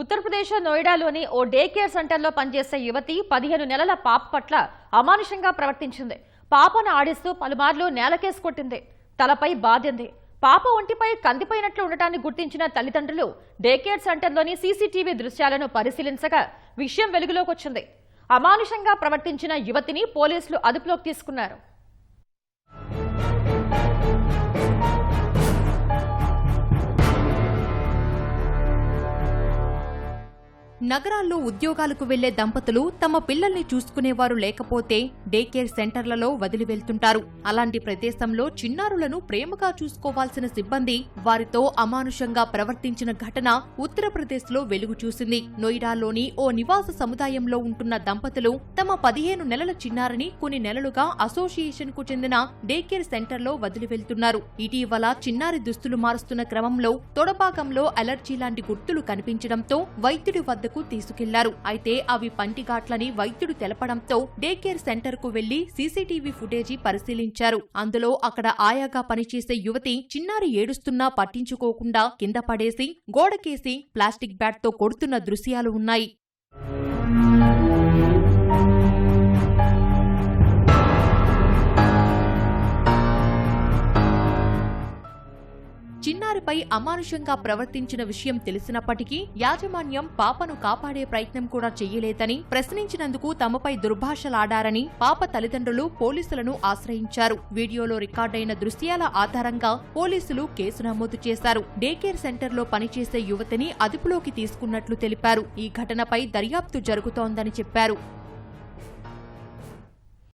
ఉత్తరప్రదేశ్ నోయిడాలోని ఓ day care సెంటర్లో పనిచేసే యువతి పదిహేను నెలల పాప పట్ల అమానుషంగా ప్రవర్తించింది. పాపను ఆడిస్తూ పలుమార్లు నేలకేసి కొట్టింది. తలపై బాధింది. పాప ఒంటిపై కందిపోయినట్లు ఉండటాన్ని గుర్తించిన తల్లిదండ్రులు డే కేర్ సెంటర్లోని సీసీటీవీ దృశ్యాలను పరిశీలించగా విషయం వెలుగులోకి వచ్చింది. అమానుషంగా ప్రవర్తించిన యువతిని పోలీసులు అదుపులోకి తీసుకున్నారు. నగరాల్లో ఉద్యోగాలకు వెళ్ళే దంపతులు తమ పిల్లల్ని చూసుకునేవారు లేకపోతే డే కేర్ సెంటర్లలో వదిలి వెళ్తుంటారు అలాంటి ప్రదేశంలో చిన్నారులను ప్రేమగా చూసుకోవాల్సిన సిబ్బంది వారితో అమానుషంగా ప్రవర్తించిన ఘటన ఉత్తరప్రదేశ్లో వెలుగు చూసింది నోయిడాలోని ఓ నివాస సముదాయంలో ఉంటున్న దంపతులు తమ పదిహేను నెలల చిన్నారిని కొన్ని నెలలుగా అసోసియేషన్కు చెందిన డే కేర్ సెంటర్లో వదిలి వెళ్తున్నారు ఇటీవల చిన్నారి దుస్తులు మారుస్తున్న క్రమంలో తొడభాగంలో అలర్జీ లాంటి గుర్తులు కనిపించడంతో వైద్యుడి వద్ద వద్దకు తీసుకెళ్ళారు. అయితే అవి పంటిఘాట్లని వైద్యుడు తెలపడంతో డే కేర్ సెంటర్కు వెళ్ళి సీసీటీవీ ఫుటేజీ పరిశీలించారు. అందులో అక్కడ ఆయాగా పనిచేసే యువతి చిన్నారి ఏడుస్తున్నా పట్టించుకోకుండా కింద పడేసి గోడకేసి ప్లాస్టిక్ బ్యాట్తో కొడుతున్న దృశ్యాలు ఉన్నాయి. చిన్నారిపై అమానుషంగా ప్రవర్తించిన విషయం తెలిసినప్పటికీ యాజమాన్యం పాపను కాపాడే ప్రయత్నం కూడా చెయ్యలేదని ప్రశ్నించినందుకు తమపై దుర్భాషలాడారని పాప తల్లిదండ్రులు పోలీసులను ఆశ్రయించారు. వీడియోలో రికార్డైన దృశ్యాల ఆధారంగా పోలీసులు కేసు నమోదు చేశారు. డేకేర్ సెంటర్లో పనిచేసే యువతిని అదుపులోకి తీసుకున్నట్లు తెలిపారు. ఈ ఘటనపై దర్యాప్తు జరుగుతోందని చెప్పారు.